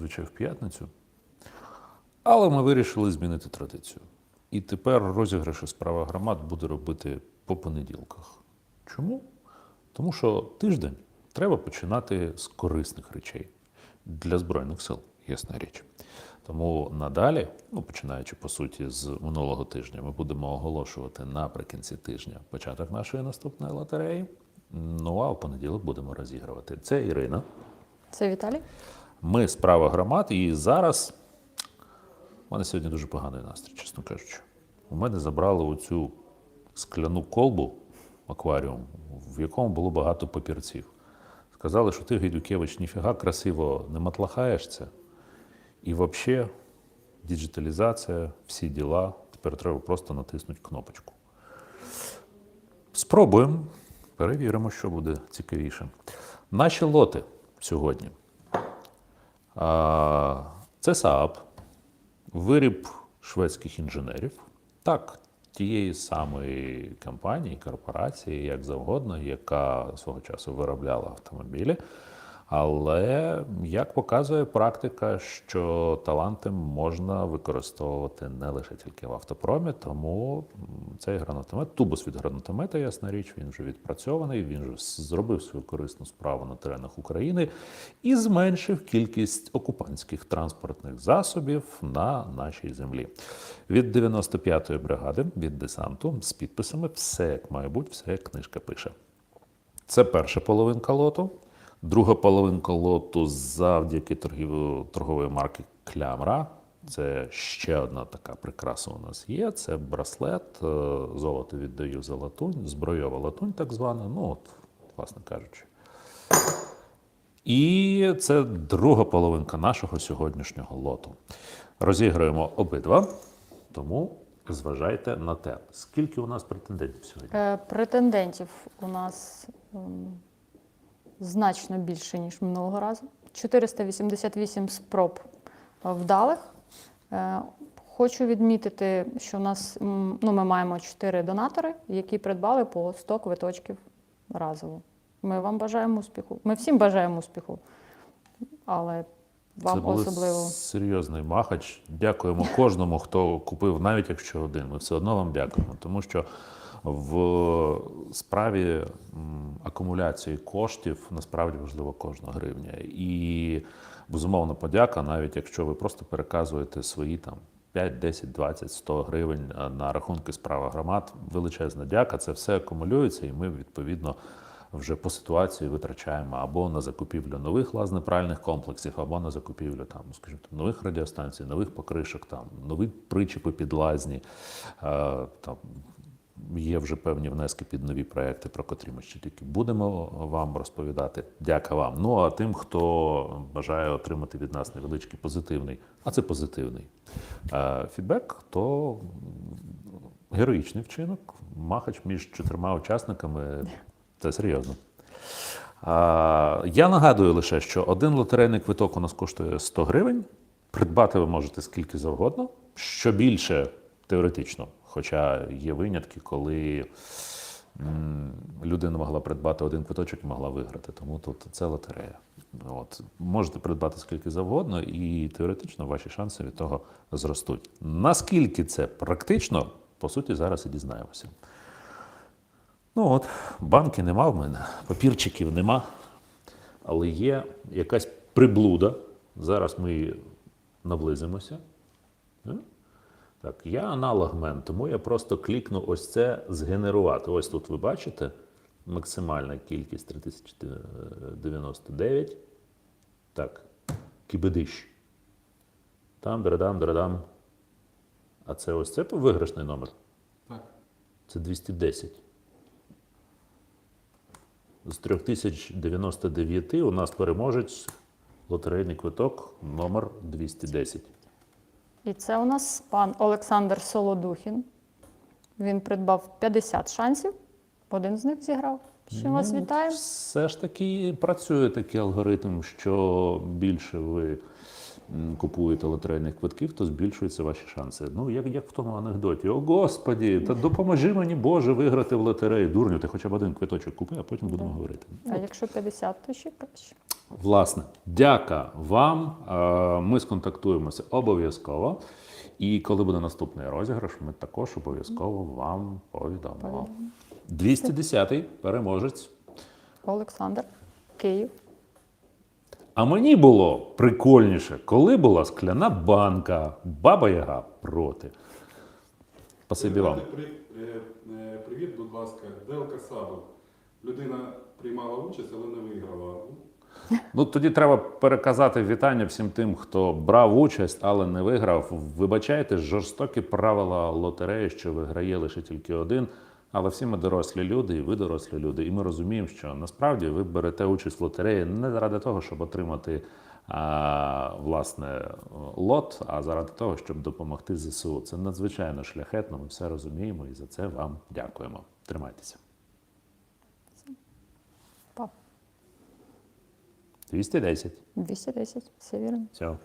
зазвичай в п'ятницю. Але ми вирішили змінити традицію. І тепер розіграші справа громад буде робити по понеділках. Чому? Тому що тиждень треба починати з корисних речей для Збройних сил, ясна річ. Тому надалі, ну починаючи по суті з минулого тижня, ми будемо оголошувати наприкінці тижня початок нашої наступної лотереї. Ну а в понеділок будемо розігрувати. Це Ірина. Це Віталій? Ми справа громад, і зараз у мене сьогодні дуже поганий настрій, чесно кажучи. У мене забрали оцю скляну колбу акваріум, в якому було багато папірців. Сказали, що ти, Гайдукевич, ніфіга красиво не матлахаєшся. І взагалі, діджиталізація, всі діла. Тепер треба просто натиснути кнопочку. Спробуємо. Перевіримо, що буде цікавіше. Наші лоти сьогодні. Це Saab, виріб шведських інженерів. Так, тієї самої компанії, корпорації, як завгодно, яка свого часу виробляла автомобілі. Але як показує практика, що таланти можна використовувати не лише тільки в автопромі, тому цей гранатомет, тубус від гранатомета, ясна річ, він вже відпрацьований, він вже зробив свою корисну справу на теренах України і зменшив кількість окупантських транспортних засобів на нашій землі. Від 95-ї бригади, від десанту з підписами, все як має бути, все як книжка пише. Це перша половинка лоту. Друга половинка лоту завдяки торгів- торгової марки Клямра. Це ще одна така прикраса у нас є. Це браслет. е, Золото віддаю за латунь, збройова латунь, так звана. Ну, от, власне кажучи. І це друга половинка нашого сьогоднішнього лоту. Розіграємо обидва, тому зважайте на те, скільки у нас претендентів сьогодні. Е, претендентів у нас значно більше, ніж минулого разу. 488 спроб е, вдалих. Е, Хочу відмітити, що у нас ну, ми маємо 4 донатори, які придбали по 100 квиточків разово. Ми вам бажаємо успіху. Ми всім бажаємо успіху, але вам Це був особливо. серйозний махач. Дякуємо кожному, хто купив, навіть якщо один. Ми все одно вам дякуємо, тому що в справі м, акумуляції коштів насправді важлива кожна гривня. І безумовно подяка, навіть якщо ви просто переказуєте свої там. 5, 10, 20, 100 гривень е, на рахунки справа громад. Величезна дяка. Це все акумулюється, і ми відповідно вже по ситуації витрачаємо або на закупівлю нових лазнепральних комплексів, або на закупівлю там, ну, скажімо, нових радіостанцій, нових покришок, там нові причепи під лазні. Е, там є вже певні внески під нові проекти, про котрі ми ще тільки будемо вам розповідати. Дяка вам. Ну а тим, хто бажає отримати від нас невеличкий позитивний, а це позитивний е, фідбек, то героїчний вчинок, махач між чотирма учасниками. Це серйозно. Я нагадую лише, що один лотерейний квиток у нас коштує 100 гривень. Придбати ви можете скільки завгодно. Що більше теоретично, хоча є винятки, коли людина могла придбати один квиточок і могла виграти. Тому тут це лотерея. От. Можете придбати скільки завгодно, і теоретично ваші шанси від того зростуть. Наскільки це практично, по суті, зараз і дізнаємося. Ну от, банки нема в мене, папірчиків нема, але є якась приблуда. Зараз ми наблизимося. Так, я аналогмен, тому я просто клікну ось це згенерувати. Ось тут ви бачите максимальна кількість 3099. Так, кібедищ. Там, драдам, драдам. А це ось це виграшний номер. Так. Це 210. З 3099 у нас переможець лотерейний квиток номер 210. І це у нас пан Олександр Солодухін. Він придбав 50 шансів. Один з них зіграв. Ще вас Ну, вітаємо. Все ж таки працює такий алгоритм, що більше ви купуєте лотерейних квитків, то збільшуються ваші шанси. Ну, як, як в тому анекдоті. О, Господі, та допоможи мені, Боже, виграти в лотереї. Дурню, ти хоча б один квиточок купи, а потім будемо говорити. А якщо 50, то ще краще. Власне, дяка вам. Е, Ми сконтактуємося обов'язково. І коли буде наступний розіграш, ми також обов'язково вам повідомимо. 210-й переможець. Олександр, Київ. А мені було прикольніше, коли була скляна банка, баба Яга проти. Спасибі вам. Передайте при- е, е, Привіт, будь ласка, Делка Сабо. Людина приймала участь, але не виграла. Ну тоді треба переказати вітання всім тим, хто брав участь, але не виграв. Вибачайте, жорстокі правила лотереї, що виграє лише тільки один. Але всі ми дорослі люди, і ви дорослі люди, і ми розуміємо, що насправді ви берете участь в лотереї не заради того, щоб отримати а, власне лот, а заради того, щоб допомогти ЗСУ. Це надзвичайно шляхетно. Ми все розуміємо, і за це вам дякуємо. Тримайтеся. 210. 210, все вірно. Все.